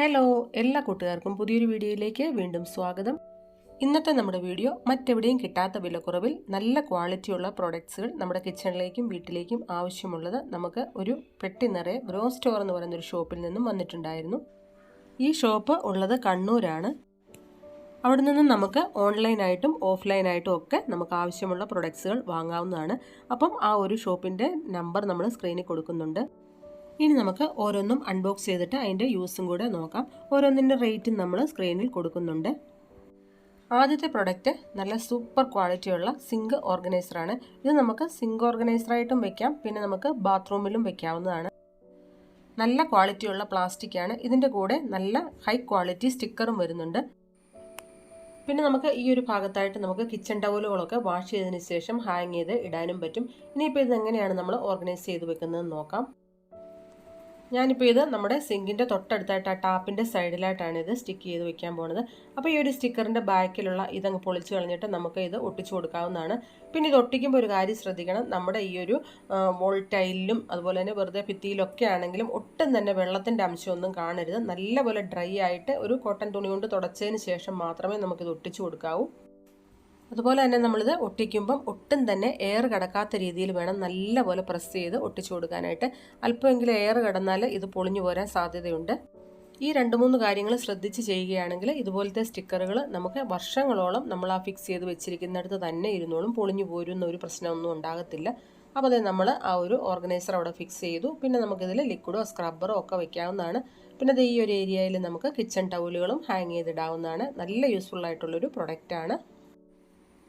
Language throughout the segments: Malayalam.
ഹലോ എല്ലാ കൂട്ടുകാർക്കും പുതിയൊരു വീഡിയോയിലേക്ക് വീണ്ടും സ്വാഗതം. ഇന്നത്തെ നമ്മുടെ വീഡിയോ മറ്റെവിടെയും കിട്ടാത്ത വിലക്കുറവിൽ നല്ല ക്വാളിറ്റിയുള്ള പ്രോഡക്ട്സുകൾ നമ്മുടെ കിച്ചണിലേക്കും വീട്ടിലേക്കും ആവശ്യമുള്ളത് നമുക്ക് ഒരു പെട്ടി നിറയെ ഗ്രോ സ്റ്റോർ എന്ന് പറയുന്ന ഒരു ഷോപ്പിൽ നിന്നും വന്നിട്ടുണ്ടായിരുന്നു. ഈ ഷോപ്പ് ഉള്ളത് കണ്ണൂരാണ്. അവിടെ നിന്ന് നമുക്ക് ഓൺലൈനായിട്ടും ഓഫ്ലൈനായിട്ടും ഒക്കെ നമുക്ക് ആവശ്യമുള്ള പ്രൊഡക്ട്സുകൾ വാങ്ങാവുന്നതാണ്. അപ്പം ആ ഒരു ഷോപ്പിന്റെ നമ്പർ നമ്മൾ സ്ക്രീനിൽ കൊടുക്കുന്നുണ്ട്. ഇനി നമുക്ക് ഓരോന്നും അൺബോക്സ് ചെയ്തിട്ട് അതിന്റെ യൂസും കൂടെ നോക്കാം. ഓരോന്നിന്റെ റേറ്റും നമ്മൾ സ്ക്രീനിൽ കൊടുക്കുന്നുണ്ട്. ആദ്യത്തെ പ്രൊഡക്റ്റ് നല്ല സൂപ്പർ ക്വാളിറ്റിയുള്ള സിങ്ക് ഓർഗനൈസറാണ് ഇത് നമുക്ക് സിങ്ക് ഓർഗനൈസറായിട്ടും വെക്കാം. പിന്നെ നമുക്ക് ബാത്റൂമിലും വെക്കാവുന്നതാണ്. നല്ല ക്വാളിറ്റിയുള്ള പ്ലാസ്റ്റിക്കാണ് ഇതിന്റെ കൂടെ നല്ല ഹൈ ക്വാളിറ്റി സ്റ്റിക്കറും വരുന്നുണ്ട്. പിന്നെ നമുക്ക് ഈ ഒരു ഭാഗത്തായിട്ട് നമുക്ക് കിച്ചൺ ടവലുകളൊക്കെ വാഷ് ചെയ്തതിന് ശേഷം ഹാങ് ചെയ്ത് ഇടാനും പറ്റും. ഇനിയിപ്പോൾ ഇതെങ്ങനെയാണ് നമ്മൾ ഓർഗനൈസ് ചെയ്ത് വെക്കുന്നതെന്ന് നോക്കാം. ഞാനിപ്പോൾ ഇത് നമ്മുടെ സിങ്കിന്റെ തൊട്ടടുത്തായിട്ട് ആ ടാപ്പിന്റെ സൈഡിലായിട്ടാണ് ഇത് സ്റ്റിക്ക് ചെയ്ത് വെക്കാൻ പോകുന്നത് അപ്പോൾ ഈ ഒരു സ്റ്റിക്കറിന്റെ ബാക്കിലുള്ള ഇതങ്ങ് പൊളിച്ച് കളഞ്ഞിട്ട് നമുക്ക് ഇത് ഒട്ടിച്ചു കൊടുക്കാവുന്നതാണ്. പിന്നെ ഇത് ഒട്ടിക്കുമ്പോൾ ഒരു കാര്യം ശ്രദ്ധിക്കണം. നമ്മുടെ ഈ ഒരു വോൾ ടൈലിലും അതുപോലെ തന്നെ വെറുതെ ഭിത്തിയിലൊക്കെ ആണെങ്കിലും ഒട്ടും തന്നെ വെള്ളത്തിന്റെ അംശമൊന്നും കാണരുത്. നല്ലപോലെ ഡ്രൈ ആയിട്ട് ഒരു കോട്ടൺ തുണി കൊണ്ട് തുടച്ചതിന് ശേഷം മാത്രമേ നമുക്കിത് ഒട്ടിച്ചു കൊടുക്കാവൂ. അതുപോലെ തന്നെ നമ്മളിത് ഒട്ടിക്കുമ്പം ഒട്ടും തന്നെ എയർ കടക്കാത്ത രീതിയിൽ വേണം നല്ലപോലെ പ്രസ് ചെയ്ത് ഒട്ടിച്ചു കൊടുക്കാനായിട്ട്. അല്പമെങ്കിലും എയർ കടന്നാൽ ഇത് പൊളിഞ്ഞു പോരാൻ സാധ്യതയുണ്ട്. ഈ രണ്ട് മൂന്ന് കാര്യങ്ങൾ ശ്രദ്ധിച്ച് ചെയ്യുകയാണെങ്കിൽ ഇതുപോലത്തെ സ്റ്റിക്കറുകൾ നമുക്ക് വർഷങ്ങളോളം നമ്മൾ ആ ഫിക്സ് ചെയ്ത് വെച്ചിരിക്കുന്നിടത്ത് തന്നെ ഇരുന്നോളും പൊളിഞ്ഞു പോരുന്ന ഒരു പ്രശ്നമൊന്നും ഉണ്ടാകത്തില്ല. അപ്പോൾ അത് നമ്മൾ ആ ഒരു ഓർഗനൈസർ അവിടെ ഫിക്സ് ചെയ്തു. പിന്നെ നമുക്കിതിൽ ലിക്വിഡോ സ്ക്രബ്ബറോ ഒക്കെ വെക്കാവുന്നതാണ്. പിന്നെ ഇത് ഈ ഒരു ഏരിയയിൽ നമുക്ക് കിച്ചൺ ടൗലുകളും ഹാങ് ചെയ്തിടാവുന്നതാണ്. നല്ല യൂസ്ഫുൾ ആയിട്ടുള്ളൊരു പ്രൊഡക്റ്റാണ്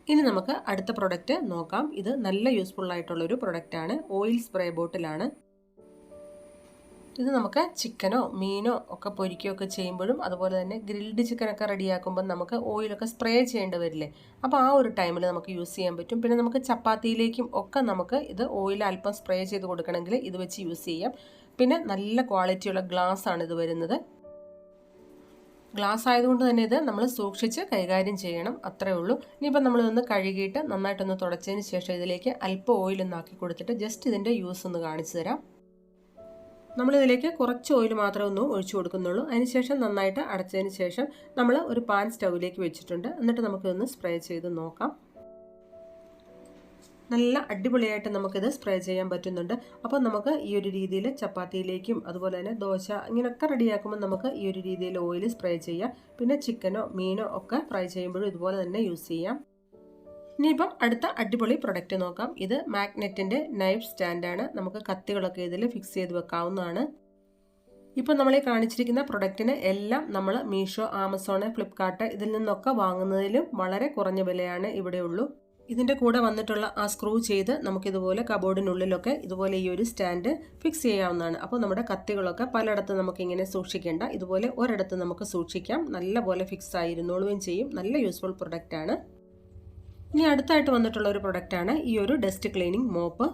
ഇനി നമുക്ക് അടുത്ത പ്രൊഡക്റ്റ് നോക്കാം. ഇത് നല്ല യൂസ്ഫുൾ ആയിട്ടുള്ള ആയിട്ടുള്ളൊരു പ്രൊഡക്റ്റാണ് ഓയിൽ സ്പ്രേ ബോട്ടിലാണ് ഇത് നമുക്ക് ചിക്കനോ മീനോ ഒക്കെ പൊരിക്കുകയൊക്കെ ചെയ്യുമ്പോഴും അതുപോലെ തന്നെ ഗ്രിൽഡ് ചിക്കനൊക്കെ റെഡിയാക്കുമ്പോൾ നമുക്ക് ഓയിലൊക്കെ സ്പ്രേ ചെയ്യേണ്ടി വരില്ലേ? അപ്പോൾ ആ ഒരു ടൈമിൽ നമുക്ക് യൂസ് ചെയ്യാൻ പറ്റും. പിന്നെ നമുക്ക് ചപ്പാത്തിയിലേക്കും ഒക്കെ നമുക്ക് ഇത് ഓയിൽ അല്പം സ്പ്രേ ചെയ്ത് കൊടുക്കണമെങ്കിൽ ഇത് വെച്ച് യൂസ് ചെയ്യാം. പിന്നെ നല്ല ക്വാളിറ്റിയുള്ള ഗ്ലാസ് ആണ് ഇത് വരുന്നത്. ഗ്ലാസ് ആയതുകൊണ്ട് തന്നെ ഇത് നമ്മൾ സൂക്ഷിച്ച് കൈകാര്യം ചെയ്യണം. അത്രേ ഉള്ളൂ. ഇനിയിപ്പോൾ നമ്മളിതൊന്ന് കഴുകിയിട്ട് നന്നായിട്ടൊന്ന് തുടച്ചതിന് ശേഷം ഇതിലേക്ക് അല്പം ഓയിൽ ഒന്ന് ആക്കി കൊടുത്തിട്ട് ജസ്റ്റ് ഇതിന്റെ യൂസ് ഒന്ന് കാണിച്ചു തരാം. നമ്മളിതിലേക്ക് കുറച്ച് ഓയിൽ മാത്രമേ ഒന്ന് ഒഴിച്ചു കൊടുക്കുന്നുള്ളൂ. അതിനുശേഷം നന്നായിട്ട് അടച്ചതിന് ശേഷം നമ്മൾ ഒരു പാൻ സ്റ്റൗവിലേക്ക് വെച്ചിട്ടുണ്ട്. എന്നിട്ട് നമുക്കിതൊന്ന് സ്പ്രേ ചെയ്ത് നോക്കാം. നല്ല അടിപൊളിയായിട്ട് നമുക്കിത് സ്പ്രേ ചെയ്യാൻ പറ്റുന്നുണ്ട്. അപ്പോൾ നമുക്ക് ഈ ഒരു രീതിയിൽ ചപ്പാത്തിയിലേക്കും അതുപോലെ തന്നെ ദോശ ഇങ്ങനെയൊക്കെ റെഡിയാക്കുമ്പോൾ നമുക്ക് ഈ ഒരു രീതിയിൽ ഓയിൽ സ്പ്രേ ചെയ്യാം. പിന്നെ ചിക്കനോ മീനോ ഒക്കെ ഫ്രൈ ചെയ്യുമ്പോഴും ഇതുപോലെ തന്നെ യൂസ് ചെയ്യാം. ഇനിയിപ്പം അടുത്ത അടിപൊളി പ്രൊഡക്റ്റ് നോക്കാം. ഇത് മാഗ്നറ്റിന്റെ നൈഫ് സ്റ്റാൻഡാണ് നമുക്ക് കത്തികളൊക്കെ ഇതിൽ ഫിക്സ് ചെയ്ത് വെക്കാവുന്നതാണ്. ഇപ്പോൾ നമ്മൾ ഈ കാണിച്ചിരിക്കുന്ന പ്രൊഡക്റ്റിന് എല്ലാം നമ്മൾ മീഷോ ആമസോൺ ഫ്ലിപ്കാർട്ട് ഇതിൽ നിന്നൊക്കെ വാങ്ങുന്നതിലും വളരെ കുറഞ്ഞ വിലയാണ് ഇവിടെ ഉള്ളൂ ഇതിന്റെ കൂടെ വന്നിട്ടുള്ള ആ സ്ക്രൂ ചെയ്ത് നമുക്കിതുപോലെ കബോർഡിനുള്ളിലൊക്കെ ഇതുപോലെ ഈ ഒരു സ്റ്റാൻഡ് ഫിക്സ് ചെയ്യാവുന്നതാണ്. അപ്പോൾ നമ്മുടെ കത്തികളൊക്കെ പലയിടത്ത് നമുക്കിങ്ങനെ സൂക്ഷിക്കേണ്ട. ഇതുപോലെ ഒരിടത്ത് നമുക്ക് സൂക്ഷിക്കാം. നല്ലപോലെ ഫിക്സ് ആയിരുന്നോളുകയും ചെയ്യും. നല്ല യൂസ്ഫുൾ പ്രൊഡക്റ്റാണ് ഇനി അടുത്തായിട്ട് വന്നിട്ടുള്ള ഒരു പ്രൊഡക്റ്റാണ് ഈ ഒരു ഡസ്റ്റ് ക്ലീനിങ് മോപ്പ്.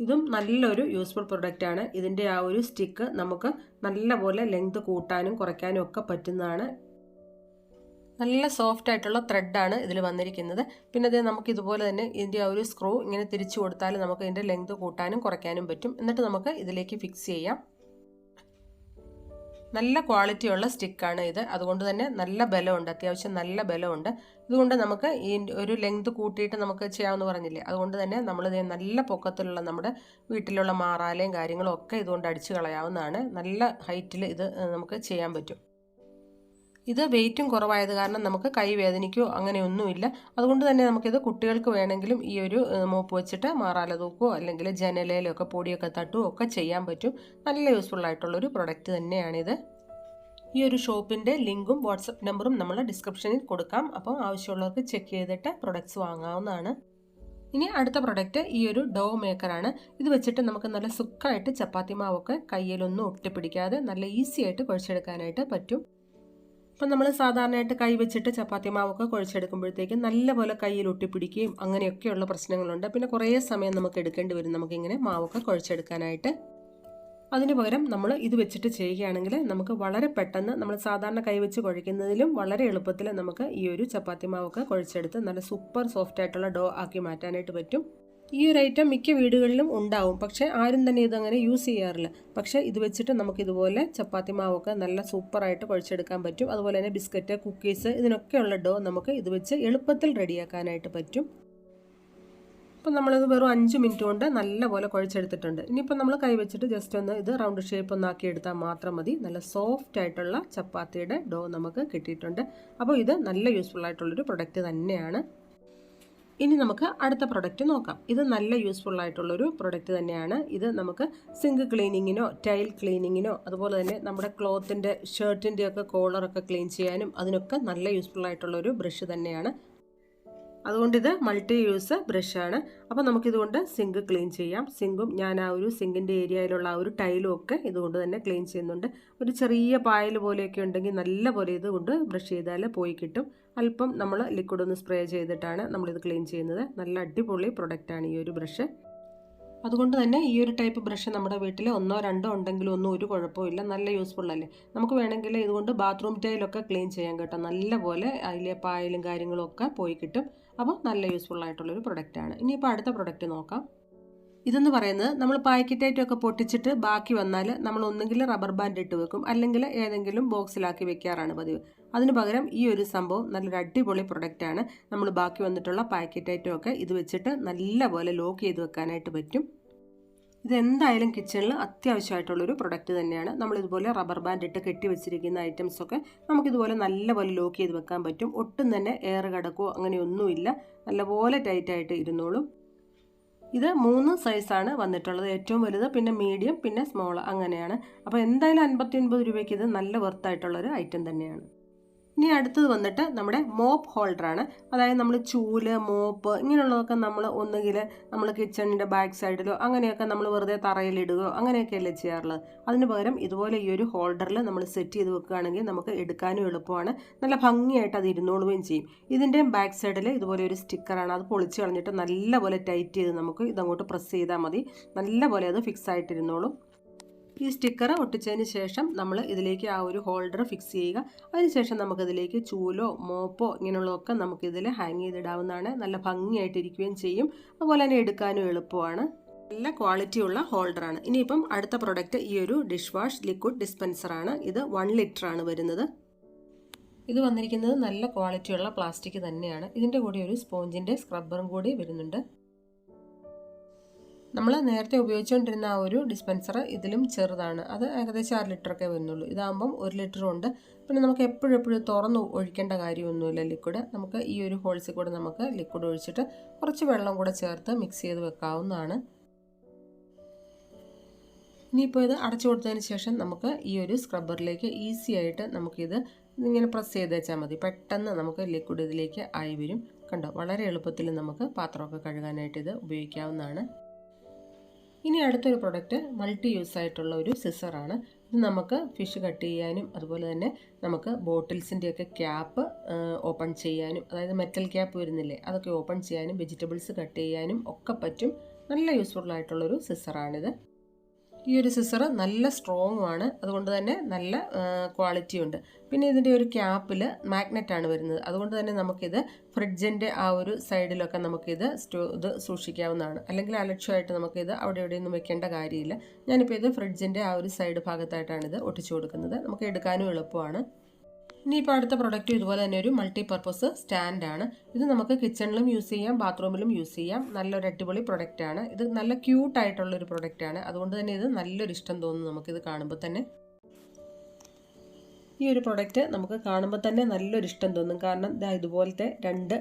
ഇതും നല്ലൊരു യൂസ്ഫുൾ പ്രൊഡക്റ്റാണ് ഇതിന്റെ ആ ഒരു സ്റ്റിക്ക് നമുക്ക് നല്ലപോലെ ലെങ്ത് കൂട്ടാനും കുറയ്ക്കാനും ഒക്കെ പറ്റുന്നതാണ്. നല്ല സോഫ്റ്റ് ആയിട്ടുള്ള ത്രെഡാണ് ഇതിൽ വന്നിരിക്കുന്നത്. പിന്നെ അത് നമുക്ക് ഇതുപോലെ തന്നെ ഇതിന്റെ ആ ഒരു സ്ക്രൂ ഇങ്ങനെ തിരിച്ചു കൊടുത്താൽ നമുക്ക് ഇതിന്റെ ലെങ്ത് കൂട്ടാനും കുറയ്ക്കാനും പറ്റും. എന്നിട്ട് നമുക്ക് ഇതിലേക്ക് ഫിക്സ് ചെയ്യാം. നല്ല ക്വാളിറ്റിയുള്ള സ്റ്റിക്കാണ് ഇത്. അതുകൊണ്ട് തന്നെ നല്ല ബലമുണ്ട്. അത്യാവശ്യം നല്ല ബലമുണ്ട്. ഇതുകൊണ്ട് നമുക്ക് ഈ ഒരു ലെങ്ത് കൂട്ടിയിട്ട് നമുക്ക് ചെയ്യാമെന്ന് പറഞ്ഞില്ലേ? അതുകൊണ്ട് തന്നെ നമ്മൾ നല്ല പൊക്കത്തിലുള്ള നമ്മുടെ വീട്ടിലുള്ള മാറാലയും കാര്യങ്ങളും ഒക്കെ ഇതുകൊണ്ട് അടിച്ചു കളയാവുന്നതാണ്. നല്ല ഹൈറ്റിൽ ഇത് നമുക്ക് ചെയ്യാൻ പറ്റും. ഇത് വെയിറ്റും കുറവായത് കാരണം നമുക്ക് കൈ വേദനിക്കോ അങ്ങനെയൊന്നുമില്ല. അതുകൊണ്ട് തന്നെ നമുക്കിത് കുട്ടികൾക്ക് വേണമെങ്കിലും ഈ ഒരു മോപ്പ് വെച്ചിട്ട് മാറാല തൂക്കോ അല്ലെങ്കിൽ ജനലയിലൊക്കെ പൊടിയൊക്കെ തട്ടുകയോ ഒക്കെ ചെയ്യാൻ പറ്റും. നല്ല യൂസ്ഫുൾ ആയിട്ടുള്ളൊരു പ്രൊഡക്റ്റ് തന്നെയാണിത്. ഈ ഒരു ഷോപ്പിന്റെ ലിങ്കും വാട്സപ്പ് നമ്പറും നമ്മൾ ഡിസ്ക്രിപ്ഷനിൽ കൊടുക്കാം. അപ്പോൾ ആവശ്യമുള്ളവർക്ക് ചെക്ക് ചെയ്തിട്ട് പ്രൊഡക്ട്സ് വാങ്ങാവുന്നതാണ്. ഇനി അടുത്ത പ്രൊഡക്റ്റ് ഈ ഒരു ഡോ മേക്കറാണ് ഇത് വെച്ചിട്ട് നമുക്ക് നല്ല സുഖമായിട്ട് ചപ്പാത്തി മാവൊക്കെ കയ്യിലൊന്നും ഒട്ടിപ്പിടിക്കാതെ നല്ല ഈസി ആയിട്ട് കുഴച്ചെടുക്കാനായിട്ട് പറ്റും. ഇപ്പം നമ്മൾ സാധാരണയായിട്ട് കൈ വെച്ചിട്ട് ചപ്പാത്തി മാവൊക്കെ കുഴച്ചെടുക്കുമ്പോഴത്തേക്കും നല്ലപോലെ കയ്യിൽ ഒട്ടിപ്പിടിക്കുകയും അങ്ങനെയൊക്കെയുള്ള പ്രശ്നങ്ങളുണ്ട്. പിന്നെ കുറേ സമയം നമുക്ക് എടുക്കേണ്ടി വരും. നമുക്കിങ്ങനെ മാവൊക്കെ കുഴച്ചെടുക്കാനായിട്ട്. അതിന് പകരം നമ്മൾ ഇത് വെച്ചിട്ട് ചെയ്യുകയാണെങ്കിൽ നമുക്ക് വളരെ പെട്ടെന്ന് നമ്മൾ സാധാരണ കൈ വെച്ച് കുഴയ്ക്കുന്നതിലും വളരെ എളുപ്പത്തിൽ നമുക്ക് ഈ ഒരു ചപ്പാത്തി മാവൊക്കെ കുഴച്ചെടുത്ത് നല്ല സൂപ്പർ സോഫ്റ്റ് ആയിട്ടുള്ള ഡോ ആക്കി മാറ്റാനായിട്ട് പറ്റും. ഈ ഒരു ഐറ്റം മിക്ക വീടുകളിലും ഉണ്ടാവും. പക്ഷേ ആരും തന്നെ ഇതങ്ങനെ യൂസ് ചെയ്യാറില്ല. പക്ഷേ ഇത് വെച്ചിട്ട് നമുക്ക് ഇതുപോലെ ചപ്പാത്തി മാവൊക്കെ നല്ല സൂപ്പറായിട്ട് കുഴച്ചെടുക്കാൻ പറ്റും. അതുപോലെ തന്നെ ബിസ്ക്കറ്റ് കുക്കീസ് ഇതിനൊക്കെയുള്ള ഡോ നമുക്ക് ഇത് വെച്ച് എളുപ്പത്തിൽ റെഡിയാക്കാനായിട്ട് പറ്റും. ഇപ്പം നമ്മളിത് വെറും അഞ്ച് മിനിറ്റ് കൊണ്ട് നല്ലപോലെ കുഴച്ചെടുത്തിട്ടുണ്ട്. ഇനിയിപ്പോൾ നമ്മൾ കൈ വെച്ചിട്ട് ജസ്റ്റ് ഒന്ന് ഇത് റൗണ്ട് ഷേപ്പ് ഒന്ന് ആക്കി എടുത്താൽ മാത്രം മതി. നല്ല സോഫ്റ്റ് ആയിട്ടുള്ള ചപ്പാത്തിയുടെ ഡോ നമുക്ക് കിട്ടിയിട്ടുണ്ട്. അപ്പോൾ ഇത് നല്ല യൂസ്ഫുൾ ആയിട്ടുള്ളൊരു പ്രൊഡക്റ്റ് തന്നെയാണ്. ഇനി നമുക്ക് അടുത്ത പ്രൊഡക്റ്റ് നോക്കാം. ഇത് നല്ല യൂസ്ഫുൾ ആയിട്ടുള്ളൊരു പ്രൊഡക്റ്റ് തന്നെയാണ്. ഇത് നമുക്ക് സിങ്ക് ക്ലീനിങ്ങിനോ ടൈൽ ക്ലീനിങ്ങിനോ അതുപോലെ തന്നെ നമ്മുടെ ക്ലോത്തിന്റെ ഷർട്ടിന്റെ ഒക്കെ കോളറൊക്കെ ക്ലീൻ ചെയ്യാനും അതിനൊക്കെ നല്ല യൂസ്ഫുൾ ആയിട്ടുള്ളൊരു ബ്രഷ് തന്നെയാണ് അതുകൊണ്ട് ഇത് മൾട്ടി യൂസ് ബ്രഷാണ് അപ്പോൾ നമുക്കിതുകൊണ്ട് സിങ്ക് ക്ലീൻ ചെയ്യാം. സിങ്കും ഞാൻ ആ ഒരു സിങ്കിന്റെ ഏരിയയിലുള്ള ആ ഒരു ടൈലും ഒക്കെ ഇതുകൊണ്ട് തന്നെ ക്ലീൻ ചെയ്യുന്നുണ്ട്. ഒരു ചെറിയ പായൽ പോലെയൊക്കെ ഉണ്ടെങ്കിൽ നല്ല പോലെ ഇതുകൊണ്ട് ബ്രഷ് ചെയ്താൽ പോയി കിട്ടും. അല്പം നമ്മൾ ലിക്വിഡ് ഒന്ന് സ്പ്രേ ചെയ്തിട്ടാണ് നമ്മളിത് ക്ലീൻ ചെയ്യുന്നത്. നല്ല അടിപൊളി പ്രൊഡക്റ്റാണ് ഈ ഒരു ബ്രഷ് അതുകൊണ്ട് തന്നെ ഈ ഒരു ടൈപ്പ് ബ്രഷ് നമ്മുടെ വീട്ടിൽ ഒന്നോ രണ്ടോ ഉണ്ടെങ്കിലും ഒന്നും ഒരു കുഴപ്പമില്ല നല്ല യൂസ്ഫുൾ അല്ലേ? നമുക്ക് വേണമെങ്കിൽ ഇതുകൊണ്ട് ബാത്റൂം ടൈലൊക്കെ ക്ലീൻ ചെയ്യാൻ കേട്ടോ. നല്ല പോലെ അതിലെ പായലും കാര്യങ്ങളും ഒക്കെ പോയി കിട്ടും. അപ്പോൾ നല്ല യൂസ്ഫുൾ ആയിട്ടുള്ളൊരു പ്രൊഡക്റ്റാണ് ഇനിയിപ്പോൾ അടുത്ത പ്രൊഡക്റ്റ് നോക്കാം. ഇതെന്ന് പറയുന്നത് നമ്മൾ പാക്കറ്റായിട്ടൊക്കെ പൊട്ടിച്ചിട്ട് ബാക്കി വന്നാൽ നമ്മൾ ഒന്നുകിൽ റബ്ബർ ബാൻഡ് ഇട്ട് വെക്കും അല്ലെങ്കിൽ ഏതെങ്കിലും ബോക്സിലാക്കി വെക്കാറാണ് പതിവ്. അതിന് പകരം ഈ ഒരു സംഭവം നല്ലൊരു അടിപൊളി പ്രൊഡക്റ്റാണ് നമ്മൾ ബാക്കി വന്നിട്ടുള്ള പാക്കറ്റ് ഒക്കെ ഇത് വെച്ചിട്ട് നല്ലപോലെ ലോക്ക് ചെയ്ത് വെക്കാനായിട്ട് പറ്റും. ഇത് എന്തായാലും കിച്ചണിൽ അത്യാവശ്യമായിട്ടുള്ളൊരു പ്രൊഡക്റ്റ് തന്നെയാണ്. നമ്മളിതുപോലെ റബ്ബർ ബാൻഡ് ഇട്ട് കെട്ടി വെച്ചിരിക്കുന്ന ഐറ്റംസൊക്കെ നമുക്കിതുപോലെ നല്ലപോലെ ലോക്ക് ചെയ്ത് വെക്കാൻ പറ്റും. ഒട്ടും തന്നെ എയർ കിടക്കോ അങ്ങനെയൊന്നുമില്ല. നല്ലപോലെ ടൈറ്റായിട്ട് ഇരുന്നോളും. ഇത് മൂന്ന് സൈസാണ് വന്നിട്ടുള്ളത്. ഏറ്റവും വലുത് പിന്നെ മീഡിയം പിന്നെ സ്മോൾ അങ്ങനെയാണ്. അപ്പോൾ എന്തായാലും അൻപത്തി ഒൻപത് രൂപയ്ക്ക് ഇത് നല്ല വെർത്തായിട്ടുള്ളൊരു ഐറ്റം തന്നെയാണ്. ഇനി അടുത്തത് വന്നിട്ട് നമ്മുടെ മോപ്പ് ഹോൾഡറാണ് അതായത് നമ്മൾ ചൂൽ മോപ്പ് ഇങ്ങനെയുള്ളതൊക്കെ നമ്മൾ ഒന്നുകിൽ നമ്മൾ കിച്ചണിന്റെ ബാക്ക് സൈഡിലോ അങ്ങനെയൊക്കെ നമ്മൾ വെറുതെ തറയിലിടുകയോ അങ്ങനെയൊക്കെയല്ലേ ചെയ്യാറുള്ളത്. അതിന് പകരം ഇതുപോലെ ഈ ഒരു ഹോൾഡറിൽ നമ്മൾ സെറ്റ് ചെയ്ത് വെക്കുകയാണെങ്കിൽ നമുക്ക് എടുക്കാനും എളുപ്പമാണ്. നല്ല ഭംഗിയായിട്ട് അത് ഇരുന്നോളുകയും ചെയ്യും. ഇതിന്റെയും ബാക്ക് സൈഡിൽ ഇതുപോലെ ഒരു സ്റ്റിക്കറാണ് അത് പൊളിച്ച് കളഞ്ഞിട്ട് നല്ലപോലെ ടൈറ്റ് ചെയ്ത് നമുക്ക് ഇതങ്ങോട്ട് പ്രസ് ചെയ്താൽ മതി. നല്ലപോലെ അത് ഫിക്സ് ആയിട്ടിരുന്നോളും ഈ സ്റ്റിക്കർ ഒട്ടിച്ചതിന് ശേഷം നമ്മൾ ഇതിലേക്ക് ആ ഒരു ഹോൾഡർ ഫിക്സ് ചെയ്യുക. അതിനുശേഷം നമുക്കിതിലേക്ക് ചൂലോ മോപ്പോ ഇങ്ങനെയുള്ളതൊക്കെ നമുക്കിതിൽ ഹാങ് ചെയ്തിടാവുന്നതാണ്. നല്ല ഭംഗിയായിട്ടിരിക്കുകയും ചെയ്യും. അതുപോലെ തന്നെ എടുക്കാനും എളുപ്പമാണ്. നല്ല ക്വാളിറ്റി ക്വാളിറ്റിയുള്ള ഹോൾഡറാണ് ഇനിയിപ്പം അടുത്ത പ്രൊഡക്റ്റ് ഈ ഒരു ഡിഷ് വാഷ് ലിക്വിഡ് ഡിസ്പെൻസറാണ് ഇത് വൺ ലിറ്റർ ആണ് വരുന്നത്. ഇത് വന്നിരിക്കുന്നത് നല്ല ക്വാളിറ്റിയുള്ള പ്ലാസ്റ്റിക് തന്നെയാണ്. ഇതിന്റെ കൂടെ ഒരു സ്പോഞ്ചിന്റെ സ്ക്രബ്ബറും കൂടി വരുന്നുണ്ട്. നമ്മൾ നേരത്തെ ഉപയോഗിച്ചുകൊണ്ടിരുന്ന ആ ഒരു ഡിസ്പെൻസർ ഇതിലും ചെറുതാണ്. അത് ഏകദേശം അര ലിറ്ററൊക്കെ വരുന്നുള്ളൂ. ഇതാകുമ്പം ഒരു ലിറ്റർ ഉണ്ട്. പിന്നെ നമുക്ക് എപ്പോഴും എപ്പോഴും തുറന്ന് ഒഴിക്കേണ്ട കാര്യമൊന്നുമില്ല ലിക്വിഡ് നമുക്ക് ഈ ഒരു ഹോൾസിൽ കൂടെ നമുക്ക് ലിക്വിഡ് ഒഴിച്ചിട്ട് കുറച്ച് വെള്ളം കൂടെ ചേർത്ത് മിക്സ് ചെയ്ത് വെക്കാവുന്നതാണ്. ഇനിയിപ്പോൾ ഇത് അടച്ചു കൊടുത്തതിന് ശേഷം നമുക്ക് ഈ ഒരു സ്ക്രബ്ബറിലേക്ക് ഈസി ആയിട്ട് നമുക്കിത് ഇങ്ങനെ പ്രസ് ചെയ്ത് വെച്ചാൽ മതി. പെട്ടെന്ന് നമുക്ക് ലിക്വിഡ് ഇതിലേക്ക് ആയി വരും. കണ്ടോ? വളരെ എളുപ്പത്തിൽ നമുക്ക് പാത്രമൊക്കെ കഴുകാനായിട്ട് ഇത് ഉപയോഗിക്കാവുന്നതാണ്. ഇനി അടുത്തൊരു പ്രൊഡക്റ്റ് മൾട്ടി യൂസ് ആയിട്ടുള്ള ഒരു സിസറാണ് ഇത് നമുക്ക് ഫിഷ് കട്ട് ചെയ്യാനും അതുപോലെ തന്നെ നമുക്ക് ബോട്ടിൽസിന്റെയൊക്കെ ക്യാപ്പ് ഓപ്പൺ ചെയ്യാനും അതായത് മെറ്റൽ ക്യാപ്പ് വരുന്നില്ലേ അതൊക്കെ ഓപ്പൺ ചെയ്യാനും വെജിറ്റബിൾസ് കട്ട് ചെയ്യാനും ഒക്കെ പറ്റും. നല്ല യൂസ്ഫുൾ ആയിട്ടുള്ളൊരു സിസറാണിത് ഈ ഒരു സിസർ നല്ല സ്ട്രോങ് ആണ്. അതുകൊണ്ട് തന്നെ നല്ല ക്വാളിറ്റി ഉണ്ട്. പിന്നെ ഇതിന്റെ ഒരു ക്യാപ്പിൽ ആണ് വരുന്നത്. അതുകൊണ്ട് തന്നെ നമുക്കിത് ഫ്രിഡ്ജിന്റെ ആ ഒരു സൈഡിലൊക്കെ നമുക്കിത് സ്റ്റോ ഇത് സൂക്ഷിക്കാവുന്നതാണ്. അല്ലെങ്കിൽ അലക്ഷ്യമായിട്ട് നമുക്കിത് അവിടെ എവിടെയൊന്നും വെക്കേണ്ട കാര്യമില്ല. ഞാനിപ്പോൾ ഇത് ഫ്രിഡ്ജിന്റെ ആ ഒരു സൈഡ് ഭാഗത്തായിട്ടാണ് ഇത് ഒട്ടിച്ചു കൊടുക്കുന്നത്. നമുക്ക് എടുക്കാനും എളുപ്പമാണ്. ഇനിയിപ്പോൾ അടുത്ത പ്രൊഡക്റ്റ് ഇതുപോലെ തന്നെ ഒരു മൾട്ടി പർപ്പസ് സ്റ്റാൻഡാണ് ഇത് നമുക്ക് കിച്ചണിലും യൂസ് ചെയ്യാം ബാത്റൂമിലും യൂസ് ചെയ്യാം. നല്ലൊരു അടിപൊളി പ്രൊഡക്റ്റാണ് ഇത് നല്ല ക്യൂട്ടായിട്ടുള്ളൊരു പ്രൊഡക്റ്റാണ് അതുകൊണ്ട് തന്നെ ഇത് നല്ലൊരു ഇഷ്ടം തോന്നുന്നു നമുക്കിത് കാണുമ്പോൾ തന്നെ. ഈ ഒരു പ്രൊഡക്റ്റ് നമുക്ക് കാണുമ്പോൾ തന്നെ നല്ലൊരു ഇഷ്ടം തോന്നും. കാരണം ഇതാ ഇതുപോലത്തെ രണ്ട്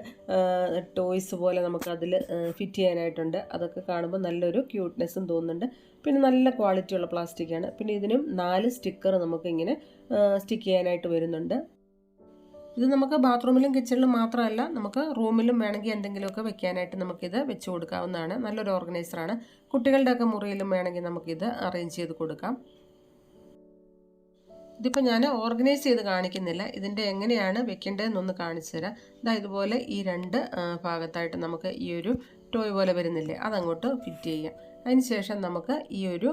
ടോയ്സ് പോലെ നമുക്ക് അതിൽ ഫിറ്റ് ചെയ്യാനായിട്ടുണ്ട്. അതൊക്കെ കാണുമ്പോൾ നല്ലൊരു ക്യൂട്ട്നെസ്സും തോന്നുന്നുണ്ട്. പിന്നെ നല്ല ക്വാളിറ്റിയുള്ള പ്ലാസ്റ്റിക്കാണ് പിന്നെ ഇതിനും നാല് സ്റ്റിക്കർ നമുക്കിങ്ങനെ സ്റ്റിക്ക് ചെയ്യാനായിട്ട് വരുന്നുണ്ട്. ഇത് നമുക്ക് ബാത്റൂമിലും കിച്ചണിലും മാത്രമല്ല നമുക്ക് റൂമിലും വേണമെങ്കിൽ എന്തെങ്കിലുമൊക്കെ വെക്കാനായിട്ട് നമുക്കിത് വെച്ച് കൊടുക്കാവുന്നതാണ്. നല്ലൊരു ഓർഗനൈസറാണ് കുട്ടികളുടെയൊക്കെ മുറിയിലും വേണമെങ്കിൽ നമുക്കിത് അറേഞ്ച് ചെയ്ത് കൊടുക്കാം. ഇതിപ്പോൾ ഞാൻ ഓർഗനൈസ് ചെയ്ത് കാണിക്കുന്നില്ല. ഇതിന്റെ എങ്ങനെയാണ് വെക്കേണ്ടതെന്നൊന്ന് കാണിച്ചു തരാം. ഇതാ ഇതുപോലെ ഈ രണ്ട് ഭാഗത്തായിട്ട് നമുക്ക് ഈ ഒരു ടോയ് പോലെ വരുന്നില്ലേ അതങ്ങോട്ട് ഫിറ്റ് ചെയ്യാം. അതിന് ശേഷം നമുക്ക് ഈ ഒരു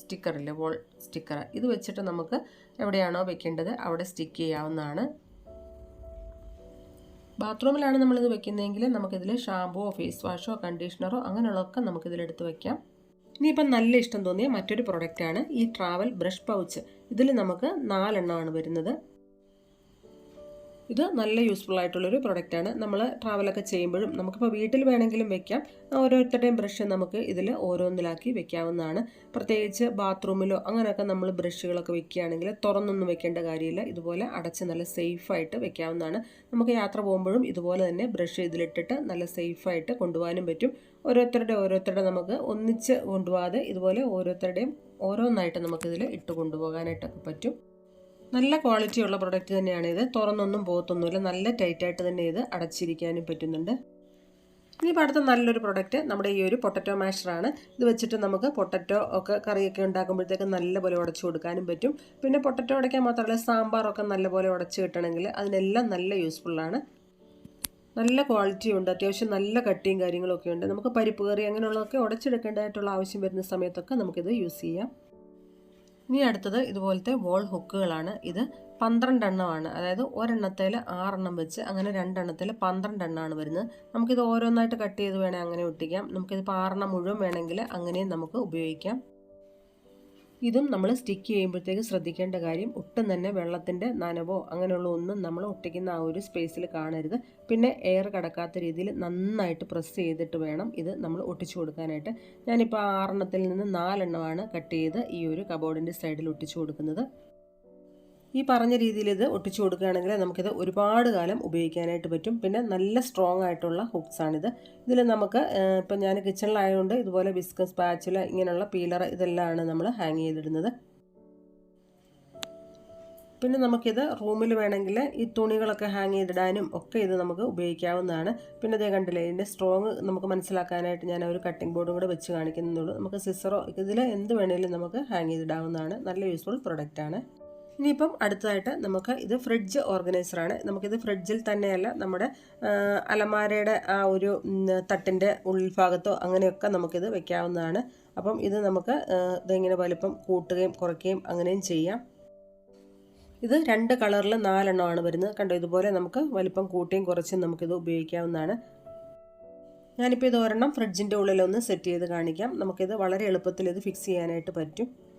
സ്റ്റിക്കറില്ലേ വോൾ സ്റ്റിക്കർ ഇത് വെച്ചിട്ട് നമുക്ക് എവിടെയാണോ വെക്കേണ്ടത് അവിടെ സ്റ്റിക്ക് ചെയ്യാവുന്നതാണ്. ബാത്റൂമിലാണ് നമ്മളിത് വെക്കുന്നതെങ്കിൽ നമുക്കിതിൽ ഷാമ്പുവോ ഫേസ് വാഷോ കണ്ടീഷണറോ അങ്ങനെയുള്ളതൊക്കെ നമുക്കിതിലെടുത്ത് വെക്കാം. ഇനിയിപ്പം നല്ല ഇഷ്ടം തോന്നിയ മറ്റൊരു പ്രൊഡക്റ്റാണ് ഈ ട്രാവൽ ബ്രഷ് പൗച്ച് ഇതിൽ നമുക്ക് നാലെണ്ണമാണ് വരുന്നത്. ഇത് നല്ല യൂസ്ഫുൾ ആയിട്ടുള്ളൊരു പ്രൊഡക്റ്റാണ് നമ്മൾ ട്രാവലൊക്കെ ചെയ്യുമ്പോഴും നമുക്കിപ്പോൾ വീട്ടിൽ വേണമെങ്കിലും വെക്കാം. ഓരോരുത്തരുടെയും ബ്രഷ് നമുക്ക് ഇതിൽ ഓരോന്നിലാക്കി വെക്കാവുന്നതാണ്. പ്രത്യേകിച്ച് ബാത്റൂമിലോ അങ്ങനെയൊക്കെ നമ്മൾ ബ്രഷുകളൊക്കെ വെക്കുകയാണെങ്കിൽ തുറന്നൊന്നും വെക്കേണ്ട കാര്യമില്ല. ഇതുപോലെ അടച്ച് നല്ല സേഫായിട്ട് വെക്കാവുന്നതാണ്. നമുക്ക് യാത്ര പോകുമ്പോഴും ഇതുപോലെ തന്നെ ബ്രഷ് ഇതിലിട്ടിട്ട് നല്ല സേഫായിട്ട് കൊണ്ടുപോകാനും പറ്റും. ഓരോരുത്തരുടെ ഓരോരുത്തരുടെ നമുക്ക് ഒന്നിച്ച് കൊണ്ടുപോകാതെ ഇതുപോലെ ഓരോരുത്തരുടെയും ഓരോന്നായിട്ട് നമുക്കിതിൽ ഇട്ട് കൊണ്ടുപോകാനായിട്ടൊക്കെ പറ്റും. നല്ല ക്വാളിറ്റി ഉള്ള പ്രൊഡക്റ്റ് തന്നെയാണ് ഇത്. തുറന്നൊന്നും പോകത്തൊന്നുമില്ല. നല്ല ടൈറ്റായിട്ട് തന്നെ ഇത് അടച്ചിരിക്കാനും പറ്റുന്നുണ്ട്. ഇനിയിപ്പോൾ അടുത്ത നല്ലൊരു പ്രൊഡക്റ്റ് നമ്മുടെ ഈ ഒരു പൊട്ടറ്റോ മാഷറാണ് ഇത് വെച്ചിട്ട് നമുക്ക് പൊട്ടറ്റോ ഒക്കെ കറിയൊക്കെ ഉണ്ടാക്കുമ്പോഴത്തേക്ക് നല്ലപോലെ ഉടച്ചു കൊടുക്കാനും പറ്റും. പിന്നെ പൊട്ടറ്റോ ഉടയ്ക്കാൻ മാത്രമല്ല സാമ്പാറൊക്കെ നല്ലപോലെ ഉടച്ച് കിട്ടണമെങ്കിൽ അതിനെല്ലാം നല്ല യൂസ്ഫുള്ളാണ് നല്ല ക്വാളിറ്റി ഉണ്ട്. അത്യാവശ്യം നല്ല കട്ടിയും കാര്യങ്ങളൊക്കെ ഉണ്ട്. നമുക്ക് പരിപ്പ് കറി അങ്ങനെയുള്ളതൊക്കെ ഉടച്ചെടുക്കേണ്ടതായിട്ടുള്ള ആവശ്യം വരുന്ന സമയത്തൊക്കെ നമുക്കിത് യൂസ് ചെയ്യാം. ഇനി അടുത്തത് ഇതുപോലത്തെ വോൾ ഹുക്കുകളാണ് ഇത് പന്ത്രണ്ടെണ്ണമാണ്. അതായത് ഒരെണ്ണത്തിൽ ആറെണ്ണം വെച്ച് അങ്ങനെ രണ്ടെണ്ണത്തിൽ പന്ത്രണ്ടെണ്ണമാണ് വരുന്നത്. നമുക്കിത് ഓരോന്നായിട്ട് കട്ട് ചെയ്ത് വേണേൽ അങ്ങനെ ഒട്ടിക്കാം. നമുക്കിതിപ്പോൾ ആറെണ്ണം മുഴുവൻ വേണമെങ്കിൽ അങ്ങനെയും നമുക്ക് ഉപയോഗിക്കാം. ഇതും നമ്മൾ സ്റ്റിക്ക് ചെയ്യുമ്പോഴത്തേക്ക് ശ്രദ്ധിക്കേണ്ട കാര്യം ഒട്ടും തന്നെ വെള്ളത്തിന്റെ നനവോ അങ്ങനെയുള്ള ഒന്നും നമ്മൾ ഒട്ടിക്കുന്ന ആ ഒരു സ്പേസിൽ കാണരുത്. പിന്നെ എയർ കടക്കാത്ത രീതിയിൽ നന്നായിട്ട് പ്രസ് ചെയ്തിട്ട് വേണം ഇത് നമ്മൾ ഒട്ടിച്ചു കൊടുക്കാനായിട്ട്. ഞാനിപ്പോൾ ആറെണ്ണത്തിൽ നിന്ന് നാലെണ്ണമാണ് കട്ട് ചെയ്ത് ഈ ഒരു കബോർഡിന്റെ സൈഡിൽ ഒട്ടിച്ചു കൊടുക്കുന്നത്. ഈ പറഞ്ഞ രീതിയിൽ ഇത് ഒട്ടിച്ചു കൊടുക്കുകയാണെങ്കിൽ നമുക്കിത് ഒരുപാട് കാലം ഉപയോഗിക്കാനായിട്ട് പറ്റും. പിന്നെ നല്ല സ്ട്രോങ് ആയിട്ടുള്ള ഹുക്സാണിത് ഇതിൽ നമുക്ക് ഇപ്പം ഞാൻ കിച്ചണിലായതുകൊണ്ട് ഇതുപോലെ ബിസ്കസ് പാച്ചില ഇങ്ങനെയുള്ള പീലർ ഇതെല്ലാമാണ് നമ്മൾ ഹാങ് ചെയ്തിടുന്നത്. പിന്നെ നമുക്കിത് റൂമിൽ വേണമെങ്കിൽ ഈ തുണികളൊക്കെ ഹാങ് ചെയ്തിടാനും ഒക്കെ ഇത് നമുക്ക് ഉപയോഗിക്കാവുന്നതാണ്. പിന്നെ ഇതേ കണ്ടില്ലേ ഇതിന്റെ സ്ട്രോങ് നമുക്ക് മനസ്സിലാക്കാനായിട്ട് ഞാൻ ഒരു കട്ടിംഗ് ബോർഡും കൂടെ വെച്ച് കാണിക്കുന്നുള്ളൂ. നമുക്ക് സിസറോ ഇതിൽ എന്ത് വേണമെങ്കിലും നമുക്ക് ഹാങ് ചെയ്തിടാവുന്നതാണ്. നല്ല യൂസ്ഫുൾ പ്രൊഡക്റ്റാണ് ഇനിയിപ്പം അടുത്തതായിട്ട് നമുക്ക് ഇത് ഫ്രിഡ്ജ് ഓർഗനൈസറാണ് നമുക്കിത് ഫ്രിഡ്ജിൽ തന്നെയല്ല നമ്മുടെ അലമാരയുടെ ആ ഒരു തട്ടിന്റെ ഉൾഭാഗത്തോ അങ്ങനെയൊക്കെ നമുക്കിത് വെക്കാവുന്നതാണ്. അപ്പം ഇത് നമുക്ക് ഇതിങ്ങനെ വലിപ്പം കൂട്ടുകയും കുറയ്ക്കുകയും അങ്ങനെയും ചെയ്യാം. ഇത് രണ്ട് കളറിൽ നാലെണ്ണമാണ് വരുന്നത്. കണ്ടോ ഇതുപോലെ നമുക്ക് വലിപ്പം കൂട്ടിയും കുറച്ചും നമുക്കിത് ഉപയോഗിക്കാവുന്നതാണ്. ഞാനിപ്പോൾ ഇത് ഒരെണ്ണം ഫ്രിഡ്ജിന്റെ ഉള്ളിലൊന്ന് സെറ്റ് ചെയ്ത് കാണിക്കാം. നമുക്കിത് വളരെ എളുപ്പത്തിൽ ഇത് ഫിക്സ് ചെയ്യാനായിട്ട് പറ്റും.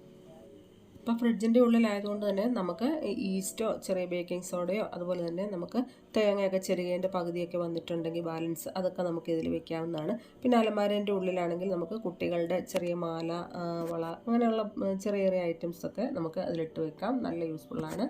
ഇപ്പോൾ ഫ്രിഡ്ജിന്റെ ഉള്ളിലായതുകൊണ്ട് തന്നെ നമുക്ക് ഈസ്റ്റോ ചെറിയ ബേക്കിംഗ് സോഡയോ അതുപോലെ തന്നെ നമുക്ക് തേങ്ങയൊക്കെ ചെറുകേന്റെ പകുതിയൊക്കെ വന്നിട്ടുണ്ടെങ്കിൽ ബാലൻസ് അതൊക്കെ നമുക്ക് ഇതിൽ വെക്കാവുന്നതാണ്. പിന്നെ അലമാരേന്റെ ഉള്ളിലാണെങ്കിൽ നമുക്ക് കുട്ടികളുടെ ചെറിയ മാല വള അങ്ങനെയുള്ള ചെറിയ ചെറിയ ഐറ്റംസൊക്കെ നമുക്ക് അതിലിട്ട് വെക്കാം. നല്ല യൂസ്ഫുള്ളാണ്.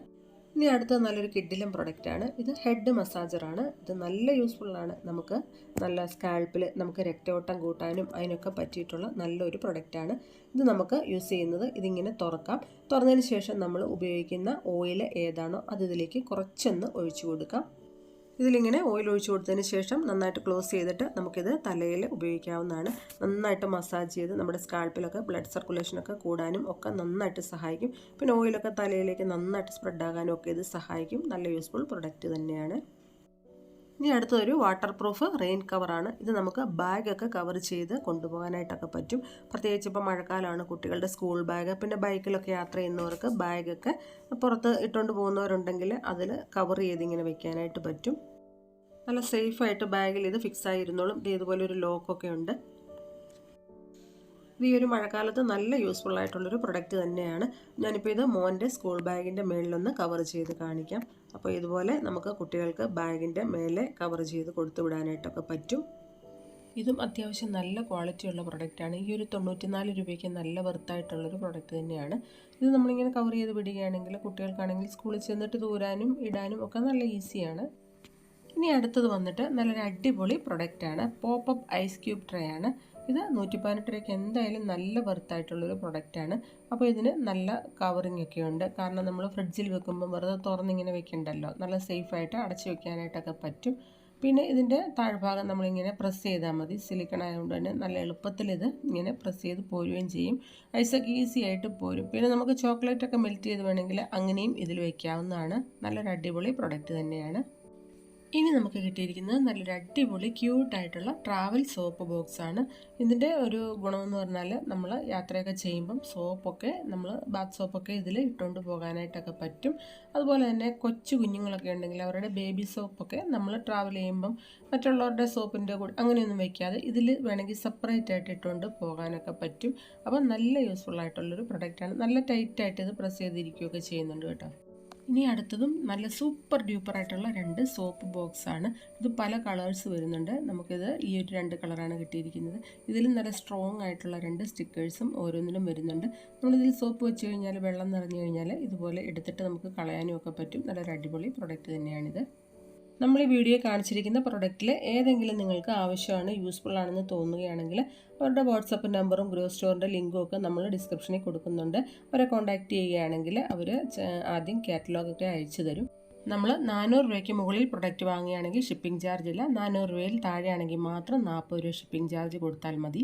ഇനി അടുത്ത നല്ലൊരു കിഡിലും പ്രൊഡക്റ്റാണ് ഇത് ഹെഡ് മസാജറാണ് ഇത് നല്ല യൂസ്ഫുള്ളാണ് നമുക്ക്. നല്ല സ്കാൽപ്പിൽ നമുക്ക് രക്തയോട്ടം കൂട്ടാനും അതിനൊക്കെ പറ്റിയിട്ടുള്ള നല്ലൊരു പ്രൊഡക്റ്റാണ് ഇത് നമുക്ക് യൂസ് ചെയ്യുന്നത് ഇതിങ്ങനെ തുറക്കാം. തുറന്നതിന് ശേഷം നമ്മൾ ഉപയോഗിക്കുന്ന ഓയിൽ ഏതാണോ അത് ഇതിലേക്ക് കുറച്ചൊന്ന് ഒഴിച്ചു കൊടുക്കാം. ഇതിലിങ്ങനെ ഓയിൽ ഒഴിച്ച് കൊടുത്തതിന് ശേഷം നന്നായിട്ട് ക്ലോസ് ചെയ്തിട്ട് നമുക്കിത് തലയിൽ ഉപയോഗിക്കാവുന്നതാണ്. നന്നായിട്ട് മസാജ് ചെയ്ത് നമ്മുടെ സ്കാൾപ്പിലൊക്കെ ബ്ലഡ് സർക്കുലേഷനൊക്കെ കൂടാനും ഒക്കെ നന്നായിട്ട് സഹായിക്കും. പിന്നെ ഓയിലൊക്കെ തലയിലേക്ക് നന്നായിട്ട് സ്പ്രെഡ് ആകാനും ഒക്കെ ഇത് സഹായിക്കും. നല്ല യൂസ്ഫുൾ പ്രൊഡക്റ്റ് തന്നെയാണ്. ഇനി അടുത്തൊരു വാട്ടർ പ്രൂഫ് റെയിൻ കവറാണ് ഇത് നമുക്ക് ബാഗൊക്കെ കവർ ചെയ്ത് കൊണ്ടുപോകാനായിട്ടൊക്കെ പറ്റും. പ്രത്യേകിച്ച് ഇപ്പോൾ മഴക്കാലമാണ് കുട്ടികളുടെ സ്കൂൾ ബാഗ് പിന്നെ ബൈക്കിലൊക്കെ യാത്ര ചെയ്യുന്നവർക്ക് ബാഗൊക്കെ പുറത്ത് ഇട്ടുകൊണ്ട് പോകുന്നവരുണ്ടെങ്കിൽ അതിൽ കവർ ചെയ്ത് ഇങ്ങനെ വെക്കാനായിട്ട് പറ്റും. നല്ല സേഫായിട്ട് ബാഗിൽ ഇത് ഫിക്സ് ആയിരുന്നോളും. ഇത് ഇതുപോലെ ഒരു ലോക്കൊക്കെ ഉണ്ട്. ഇത് ഈ ഒരു മഴക്കാലത്ത് നല്ല യൂസ്ഫുൾ ആയിട്ടുള്ളൊരു പ്രൊഡക്റ്റ് തന്നെയാണ്. ഞാനിപ്പോൾ ഇത് മോന്റെ സ്കൂൾ ബാഗിന്റെ മേളിലൊന്ന് കവർ ചെയ്ത് കാണിക്കാം. അപ്പോൾ ഇതുപോലെ നമുക്ക് കുട്ടികൾക്ക് ബാഗിന്റെ മേലെ കവർ ചെയ്ത് കൊടുത്തു വിടാനായിട്ടൊക്കെ പറ്റും. ഇതും അത്യാവശ്യം നല്ല ക്വാളിറ്റി ക്വാളിറ്റിയുള്ള പ്രൊഡക്റ്റാണ് ഈ ഒരു തൊണ്ണൂറ്റിനാല് രൂപയ്ക്ക് നല്ല വെർത്തായിട്ടുള്ളൊരു പ്രൊഡക്റ്റ് തന്നെയാണ്. ഇത് നമ്മളിങ്ങനെ കവർ ചെയ്ത് വിടുകയാണെങ്കിൽ കുട്ടികൾക്കാണെങ്കിൽ സ്കൂളിൽ ചെന്നിട്ട് ദൂരാനും ഇടാനും ഒക്കെ നല്ല ഈസിയാണ് ഇനി അടുത്തത് വന്നിട്ട് നല്ലൊരു അടിപൊളി പ്രൊഡക്റ്റാണ് പോപ്പപ്പ് ഐസ് ക്യൂബ് ട്രേ ആണ്. ഇത് നൂറ്റി പതിനെട്ട് രൂപയ്ക്ക് എന്തായാലും നല്ല വെർത്തായിട്ടുള്ളൊരു പ്രൊഡക്റ്റാണ് അപ്പോൾ ഇതിന് നല്ല കവറിങ് ഒക്കെ ഉണ്ട്. കാരണം നമ്മൾ ഫ്രിഡ്ജിൽ വെക്കുമ്പോൾ വെറുതെ തുറന്നിങ്ങനെ വെക്കണ്ടല്ലോ. നല്ല സേഫായിട്ട് അടച്ചു വെക്കാനായിട്ടൊക്കെ പറ്റും. പിന്നെ ഇതിന്റെ താഴ്ഭാഗം നമ്മളിങ്ങനെ പ്രസ് ചെയ്താൽ മതി. സിലിക്കൺ ആയതുകൊണ്ട് തന്നെ നല്ല എളുപ്പത്തിൽ ഇത് ഇങ്ങനെ പ്രസ് ചെയ്ത് പോരുകയും ചെയ്യും. ഐസൊക്കെ ഈസി ആയിട്ട് പോരും. പിന്നെ നമുക്ക് ചോക്ലേറ്റ് ഒക്കെ മെൽറ്റ് ചെയ്ത് വേണമെങ്കിൽ അങ്ങനെയും ഇതിൽ വയ്ക്കാവുന്നതാണ് നല്ലൊരു അടിപൊളി പ്രൊഡക്റ്റ് തന്നെയാണ്. ഇനി നമുക്ക് കിട്ടിയിരിക്കുന്നത് നല്ലൊരു അടിപൊളി ക്യൂട്ടായിട്ടുള്ള ട്രാവൽ സോപ്പ് ബോക്സ് ആണ്. ഇതിന്റെ ഒരു ഗുണമെന്ന് പറഞ്ഞാൽ നമ്മൾ യാത്രയൊക്കെ ചെയ്യുമ്പം സോപ്പൊക്കെ നമ്മൾ ബാത്ത് സോപ്പൊക്കെ ഇതിൽ ഇട്ടുകൊണ്ട് പോകാനായിട്ടൊക്കെ പറ്റും. അതുപോലെ തന്നെ കൊച്ചു കുഞ്ഞുങ്ങളൊക്കെ ഉണ്ടെങ്കിൽ അവരുടെ ബേബി സോപ്പൊക്കെ നമ്മൾ ട്രാവൽ ചെയ്യുമ്പം മറ്റുള്ളവരുടെ സോപ്പിന്റെ കൂടെ അങ്ങനെയൊന്നും വയ്ക്കാതെ ഇതിൽ വേണമെങ്കിൽ സെപ്പറേറ്റ് ആയിട്ട് ഇട്ടുകൊണ്ട് പോകാനൊക്കെ പറ്റും. അപ്പോൾ നല്ല യൂസ്ഫുൾ ആയിട്ടുള്ളൊരു പ്രൊഡക്റ്റാണ് നല്ല ടൈറ്റായിട്ട് ഇത് പ്രസ് ചെയ്തിരിക്കുകയൊക്കെ ചെയ്യുന്നുണ്ട് കേട്ടോ. ഇനി അടുത്തതും നല്ല സൂപ്പർ ഡ്യൂപ്പർ ആയിട്ടുള്ള രണ്ട് സോപ്പ് ബോക്സ് ആണ്. ഇത് പല കളേഴ്സ് വരുന്നുണ്ട്. നമുക്കിത് ഈ ഒരു രണ്ട് കളറാണ് കിട്ടിയിരിക്കുന്നത്. ഇതിൽ നല്ല സ്ട്രോങ് ആയിട്ടുള്ള രണ്ട് സ്റ്റിക്കേഴ്സും ഓരോന്നിലും വരുന്നുണ്ട്. നമ്മളിതിൽ സോപ്പ് വെച്ച് കഴിഞ്ഞാൽ വെള്ളം നിറഞ്ഞു കഴിഞ്ഞാൽ ഇതുപോലെ എടുത്തിട്ട് നമുക്ക് കളയാനും ഒക്കെ പറ്റും. നല്ലൊരു അടിപൊളി പ്രൊഡക്റ്റ് തന്നെയാണിത്. നമ്മൾ ഈ വീഡിയോ കാണിച്ചിരിക്കുന്ന പ്രൊഡക്റ്റിൽ ഏതെങ്കിലും നിങ്ങൾക്ക് ആവശ്യമാണ് യൂസ്ഫുൾ ആണെന്ന് തോന്നുകയാണെങ്കിൽ അവരുടെ വാട്സപ്പ് നമ്പറും ഗ്രോ സ്റ്റോറിന്റെ ലിങ്കും ഒക്കെ നമ്മൾ ഡിസ്ക്രിപ്ഷനിൽ കൊടുക്കുന്നുണ്ട്. അവരെ കോൺടാക്റ്റ് ചെയ്യുകയാണെങ്കിൽ അവർ ആദ്യം കാറ്റലോഗൊക്കെ അയച്ചു തരും. നമ്മൾ നാനൂറ് രൂപയ്ക്ക് മുകളിൽ പ്രൊഡക്റ്റ് വാങ്ങുകയാണെങ്കിൽ ഷിപ്പിംഗ് ചാർജ് ഇല്ല. നാനൂറ് രൂപയിൽ താഴെയാണെങ്കിൽ മാത്രം നാൽപ്പത് രൂപ ഷിപ്പിംഗ് ചാർജ് കൊടുത്താൽ മതി.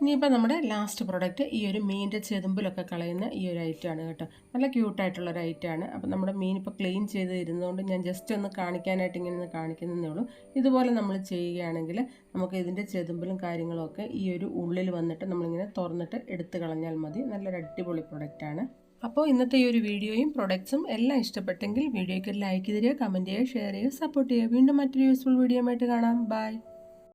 ഇനിയിപ്പോൾ നമ്മുടെ ലാസ്റ്റ് പ്രൊഡക്റ്റ് ഈ ഒരു മീനിന്റെ ചെതുമ്പിലൊക്കെ കളയുന്ന ഈ ഒരു ഐറ്റമാണ് കേട്ടോ. നല്ല ക്യൂട്ടായിട്ടുള്ളൊരു ഐറ്റമാണ് അപ്പോൾ നമ്മുടെ മീൻ ഇപ്പോൾ ക്ലീൻ ചെയ്ത് ഇരുന്നതുകൊണ്ട് ഞാൻ ജസ്റ്റ് ഒന്ന് കാണിക്കാനായിട്ട് ഇങ്ങനെ ഒന്ന് കാണിക്കുന്നതേ ഉള്ളൂ. ഇതുപോലെ നമ്മൾ ചെയ്യുകയാണെങ്കിൽ നമുക്ക് ഇതിന്റെ ചെതുമ്പിലും കാര്യങ്ങളൊക്കെ ഈ ഒരു ഉള്ളിൽ വന്നിട്ട് നമ്മളിങ്ങനെ തുറന്നിട്ട് എടുത്ത് കളഞ്ഞാൽ മതി. നല്ലൊരു അടിപൊളി പ്രൊഡക്റ്റാണ് അപ്പോൾ ഇന്നത്തെ ഈ ഒരു വീഡിയോയും പ്രൊഡക്ട്സും എല്ലാം ഇഷ്ടപ്പെട്ടെങ്കിൽ വീഡിയോയ്ക്ക് ലൈക്ക് തരിക കമന്റ് ചെയ്യുക ഷെയർ ചെയ്യുക സപ്പോർട്ട് ചെയ്യുക. വീണ്ടും മറ്റൊരു യൂസ്ഫുൾ വീഡിയോ ആയിട്ട് കാണാം. ബൈ